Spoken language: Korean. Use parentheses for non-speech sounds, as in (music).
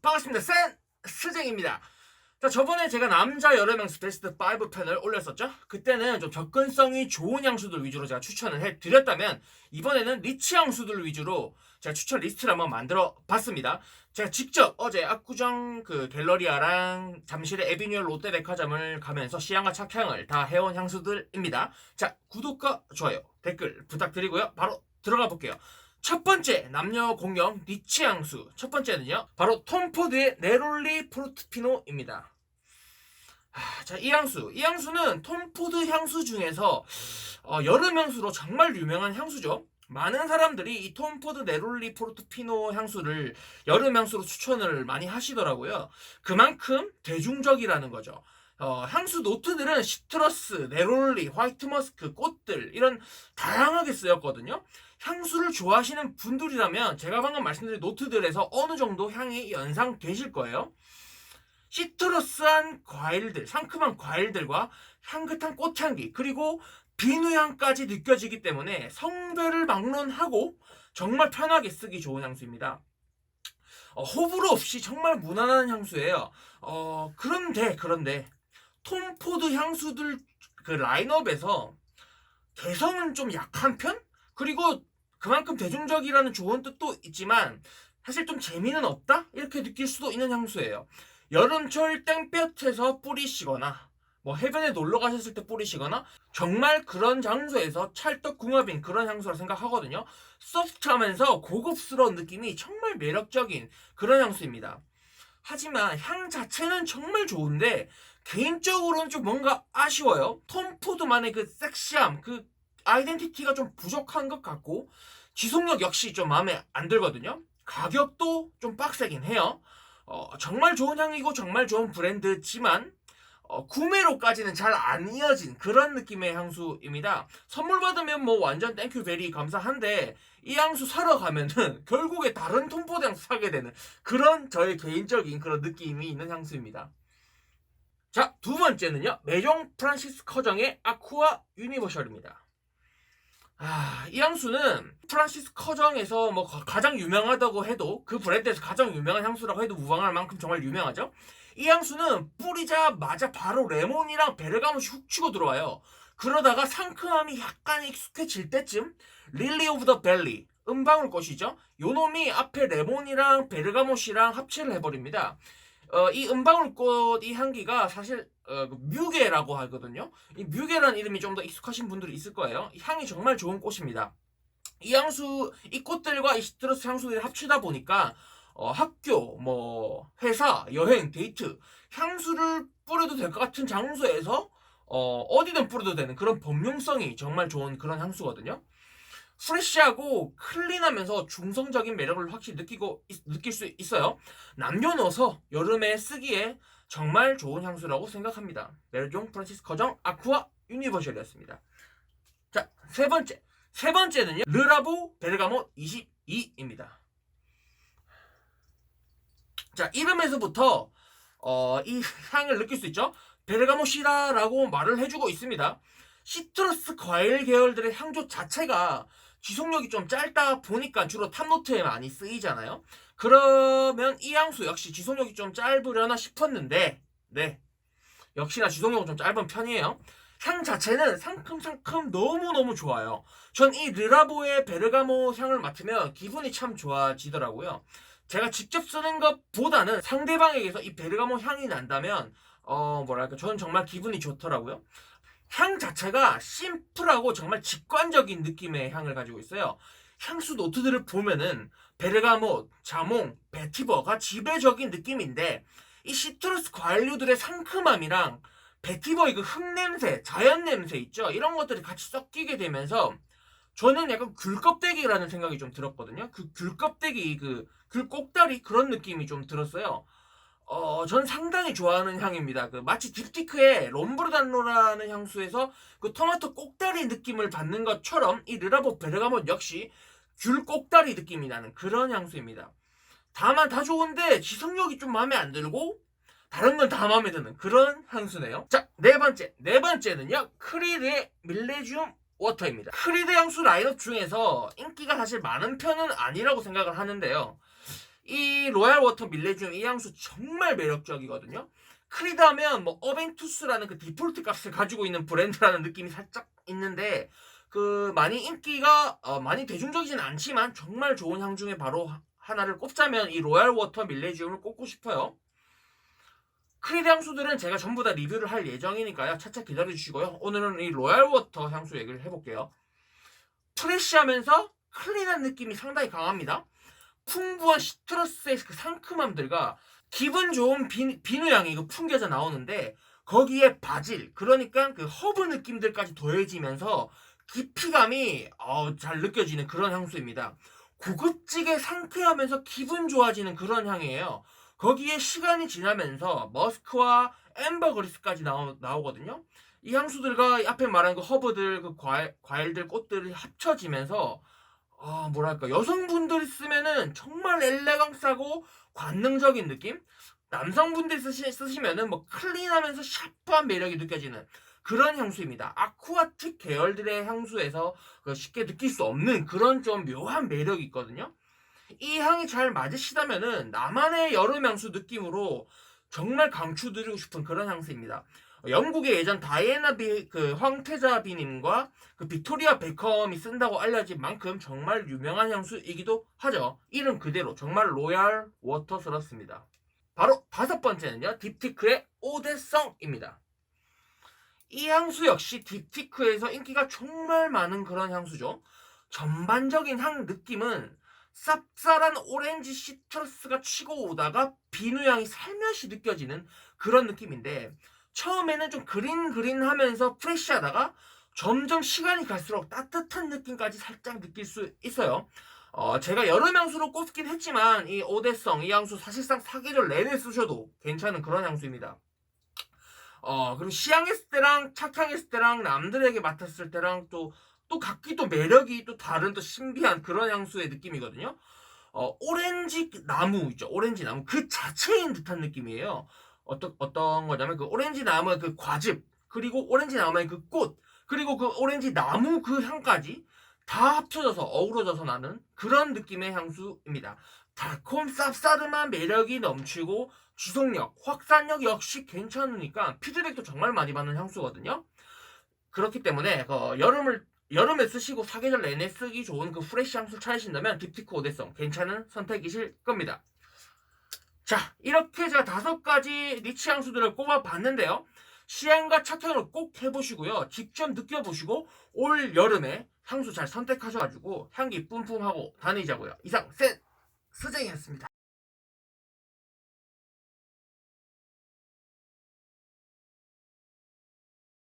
반갑습니다. 센 스쟁입니다. 자, 저번에 제가 남자 여름 향수 베스트 5 편을 올렸었죠? 그때는 좀 접근성이 좋은 향수들 위주로 제가 추천을 해드렸다면, 이번에는 리치 향수들 위주로 제가 추천 리스트를 한번 만들어 봤습니다. 제가 직접 어제 압구정 그 갤러리아랑 잠실의 에비뉴 롯데백화점을 가면서 시향과 착향을 다 해온 향수들입니다. 자, 구독과 좋아요, 댓글 부탁드리고요. 바로 들어가 볼게요. 첫 번째 남녀 공용 리치 향수. 첫 번째는요 바로 톰포드의 네롤리 포르트피노입니다. 아, 자 이 향수. 이 향수는 톰포드 향수 중에서 어, 여름 향수로 정말 유명한 향수죠. 많은 사람들이 이 톰포드 네롤리 포르트피노 향수를 여름 향수로 추천을 많이 하시더라고요. 그만큼 대중적이라는 거죠 어, 향수 노트들은 시트러스, 네롤리, 화이트 머스크, 꽃들 이런 다양하게 쓰였거든요. 향수를 좋아하시는 분들이라면 제가 방금 말씀드린 노트들에서 어느 정도 향이 연상되실 거예요. 시트러스한 과일들, 상큼한 과일들과 향긋한 꽃향기, 그리고 비누향까지 느껴지기 때문에 성배를 막론하고 정말 편하게 쓰기 좋은 향수입니다. 어, 호불호 없이 정말 무난한 향수예요. 어, 그런데, 그런데, 톰포드 향수들 그 라인업에서 개성은 좀 약한 편? 그리고 그만큼 대중적이라는 좋은 뜻도 있지만 사실 좀 재미는 없다? 이렇게 느낄 수도 있는 향수예요. 여름철 땡볕에서 뿌리시거나 뭐 해변에 놀러 가셨을 때 뿌리시거나 정말 그런 장소에서 찰떡궁합인 그런 향수라 생각하거든요. 소프트하면서 고급스러운 느낌이 정말 매력적인 그런 향수입니다. 하지만 향 자체는 정말 좋은데 개인적으로는 좀 뭔가 아쉬워요. 톰푸드만의 그 섹시함, 그 아이덴티티가 좀 부족한 것 같고 지속력 역시 좀 마음에 안 들거든요. 가격도 좀 빡세긴 해요. 어, 정말 좋은 향이고 정말 좋은 브랜드지만 어, 구매로까지는 잘 안 이어진 그런 느낌의 향수입니다. 선물 받으면 뭐 완전 땡큐 베리 감사한데 이 향수 사러 가면은 (laughs) 결국에 다른 톰포드 향수 사게 되는 그런 저의 개인적인 그런 느낌이 있는 향수입니다. 자, 두 번째는요. 메종 프란시스 커정의 아쿠아 유니버셜입니다. 아, 이 향수는 프란시스 커정에서 뭐 가장 유명하다고 해도 그 브랜드에서 가장 유명한 향수라고 해도 무방할 만큼 정말 유명하죠. 이 향수는 뿌리자마자 바로 레몬이랑 베르가못이 훅 치고 들어와요. 그러다가 상큼함이 약간 익숙해질 때쯤 릴리 오브 더 벨리 은방울꽃이죠. 요 놈이 앞에 레몬이랑 베르가못이랑 합체를 해버립니다. 어, 이 은방울꽃 이 향기가 사실 어, 그 뮤게라고 하거든요. 이 뮤게라는 이름이 좀 더 익숙하신 분들이 있을 거예요. 향이 정말 좋은 꽃입니다. 이 향수, 이 꽃들과 이 시트러스 향수들이 합치다 보니까 어, 학교, 뭐 회사, 여행, 데이트 향수를 뿌려도 될 것 같은 장소에서 어, 어디든 뿌려도 되는 그런 범용성이 정말 좋은 그런 향수거든요. 프레쉬하고 클린하면서 중성적인 매력을 확실히 느끼고 느낄 수 있어요. 남녀노소 여름에 쓰기에 정말 좋은 향수라고 생각합니다. 메르종 프란시스 커정 아쿠아 유니버셜이었습니다. 자, 세 번째. 세 번째는요. 르라보 베르가모 22입니다. 자, 이름에서부터 어, 이 향을 느낄 수 있죠. 베르가모 시라라고 말을 해주고 있습니다. 시트러스 과일 계열들의 향조 자체가 지속력이 좀 짧다 보니까 주로 탑노트에 많이 쓰이잖아요. 그러면 이 향수 역시 지속력이 좀 짧으려나 싶었는데, 네. 역시나 지속력은 좀 짧은 편이에요. 향 자체는 상큼상큼 너무너무 좋아요. 전 이 르라보의 베르가모 향을 맡으면 기분이 참 좋아지더라고요. 제가 직접 쓰는 것보다는 상대방에게서 이 베르가모 향이 난다면, 어, 뭐랄까, 저는 정말 기분이 좋더라고요. 향 자체가 심플하고 정말 직관적인 느낌의 향을 가지고 있어요. 향수 노트들을 보면은 베르가못, 자몽, 베티버가 지배적인 느낌인데 이 시트러스 과일류들의 상큼함이랑 베티버의 그 흙냄새, 자연 냄새 있죠? 이런 것들이 같이 섞이게 되면서 저는 약간 귤껍데기라는 생각이 좀 들었거든요. 그 귤껍데기, 그 귤꼭다리 그런 느낌이 좀 들었어요. 어, 전 상당히 좋아하는 향입니다. 그 마치 딥티크의 롬브르단노라는 향수에서 그 토마토 꼭다리 느낌을 받는 것처럼 이 르라보 베르가못 역시 귤 꼭다리 느낌이 나는 그런 향수입니다. 다만 다 좋은데 지속력이 좀 마음에 안 들고 다른 건 다 마음에 드는 그런 향수네요. 자, 네 번째. 네 번째는요. 크리드의 밀레지움 워터입니다. 크리드 향수 라인업 중에서 인기가 사실 많은 편은 아니라고 생각을 하는데요. 이 로얄 워터 밀레지움 이 향수 정말 매력적이거든요. 크리다면 뭐 어벤투스라는 그 디폴트 값을 가지고 있는 브랜드라는 느낌이 살짝 있는데 그 많이 인기가 어, 많이 대중적이진 않지만 정말 좋은 향 중에 바로 하- 하나를 꼽자면 이 로얄 워터 밀레지움을 꼽고 싶어요. 크리드 향수들은 제가 전부 다 리뷰를 할 예정이니까요. 차차 기다려주시고요. 오늘은 이 로얄 워터 향수 얘기를 해볼게요. 프레쉬하면서 클린한 느낌이 상당히 강합니다. 풍부한 시트러스의 그 상큼함들과 기분 좋은 비, 비누향이 그 풍겨져 나오는데 거기에 바질 그러니까 그 허브 느낌들까지 더해지면서 깊이감이 어, 잘 느껴지는 그런 향수입니다. 고급지게 상쾌하면서 기분 좋아지는 그런 향이에요. 거기에 시간이 지나면서 머스크와 엠버 그리스까지 나오, 나오거든요. 이 향수들과 이 앞에 말한 그 허브들, 그 과일, 과일들, 꽃들이 합쳐지면서 아 뭐랄까 여성분들이 쓰면은 정말 엘레강스하고 관능적인 느낌? 남성분들이 쓰시, 쓰시면은 뭐 클린하면서 샤프한 매력이 느껴지는 그런 향수입니다. 아쿠아틱 계열들의 향수에서 그 쉽게 느낄 수 없는 그런 좀 묘한 매력이 있거든요. 이 향이 잘 맞으시다면은 나만의 여름 향수 느낌으로 정말 강추드리고 싶은 그런 향수입니다. 영국의 예전 다이애나 비, 그 황태자 비님과 그 빅토리아 베컴이 쓴다고 알려진 만큼 정말 유명한 향수이기도 하죠. 이름 그대로 정말 로얄 워터스럽습니다. 바로 다섯 번째는요, 딥티크의 오데성입니다. 이 향수 역시 딥티크에서 인기가 정말 많은 그런 향수죠. 전반적인 향 느낌은 쌉쌀한 오렌지 시트러스가 치고 오다가 비누 향이 살며시 느껴지는 그런 느낌인데 처음에는 좀 그린 그린 하면서 프레쉬하다가 점점 시간이 갈수록 따뜻한 느낌까지 살짝 느낄 수 있어요. 어, 제가 여름 향수로 꼽긴 했지만 이 오대성 이 향수 사실상 사계절 내내 쓰셔도 괜찮은 그런 향수입니다. 어, 그리고 시향했을 때랑 착향했을 때랑 남들에게 맡았을 때랑 또, 또 각기 또 매력이 또 다른 또 신비한 그런 향수의 느낌이거든요. 어, 오렌지 나무 있죠. 오렌지 나무. 그 자체인 듯한 느낌이에요. 어떤, 어떤 거냐면 그 오렌지 나무의 그 과즙, 그리고 오렌지 나무의 그 꽃, 그리고 그 오렌지 나무 그 향까지 다 합쳐져서 어우러져서 나는 그런 느낌의 향수입니다. 달콤 쌉싸름한 매력이 넘치고 지속력, 확산력 역시 괜찮으니까 피드백도 정말 많이 받는 향수거든요. 그렇기 때문에 그 여름을 여름에 쓰시고 사계절 내내 쓰기 좋은 그 프레쉬 향수 찾으신다면 딥티크 오대성 괜찮은 선택이실 겁니다. 자, 이렇게 제가 다섯 가지 니치 향수들을 꼽아봤는데요. 시향과 착향을 꼭 해보시고요. 직접 느껴보시고 올 여름에 향수 잘 선택하셔가지고 향기 뿜뿜하고 다니자고요. 이상 셋 스쟁이었습니다.